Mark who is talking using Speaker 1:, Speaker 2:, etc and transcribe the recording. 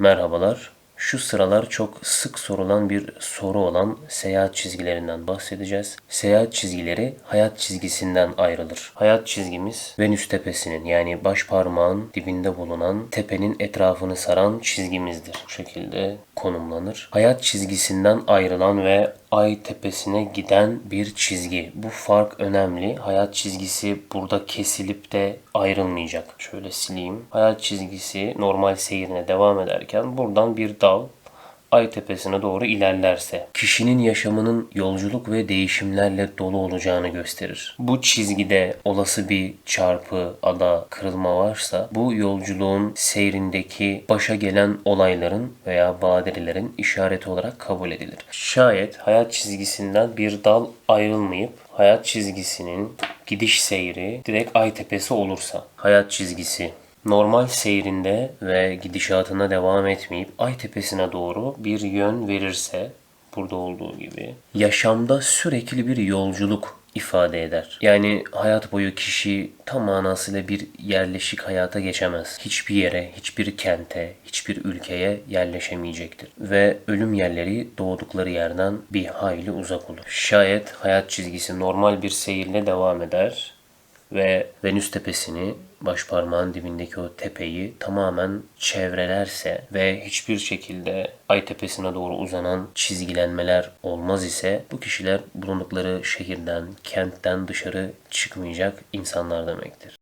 Speaker 1: Merhabalar. Şu sıralar çok sık sorulan bir soru olan seyahat çizgilerinden bahsedeceğiz. Seyahat çizgileri hayat çizgisinden ayrılır. Hayat çizgimiz Venüs tepesinin yani baş parmağın dibinde bulunan tepenin etrafını saran çizgimizdir. Bu şekilde konumlanır. Hayat çizgisinden ayrılan ve ay tepesine giden bir çizgi. Bu fark önemli. Hayat çizgisi burada kesilip de ayrılmayacak. Şöyle sileyim. Hayat çizgisi normal seyrine devam ederken buradan bir dal ay tepesine doğru ilerlerse kişinin yaşamının yolculuk ve değişimlerle dolu olacağını gösterir. Bu çizgide olası bir çarpı, ada, kırılma varsa bu yolculuğun seyrindeki başa gelen olayların veya badirelerin işareti olarak kabul edilir. Şayet hayat çizgisinden bir dal ayrılmayıp hayat çizgisinin gidiş seyri direkt ay tepesi olursa hayat çizgisi normal seyrinde ve gidişatına devam etmeyip ay tepesine doğru bir yön verirse burada olduğu gibi yaşamda sürekli bir yolculuk ifade eder. Yani hayat boyu kişi tam manasıyla bir yerleşik hayata geçemez. Hiçbir yere, hiçbir kente, hiçbir ülkeye yerleşemeyecektir. Ve ölüm yerleri doğdukları yerden bir hayli uzak olur. Şayet hayat çizgisi normal bir seyirle devam eder ve Venüs tepesini baş parmağın dibindeki o tepeyi tamamen çevrelerse ve hiçbir şekilde ay tepesine doğru uzanan çizgilenmeler olmaz ise bu kişiler bulundukları şehirden, kentten dışarı çıkmayacak insanlar demektir.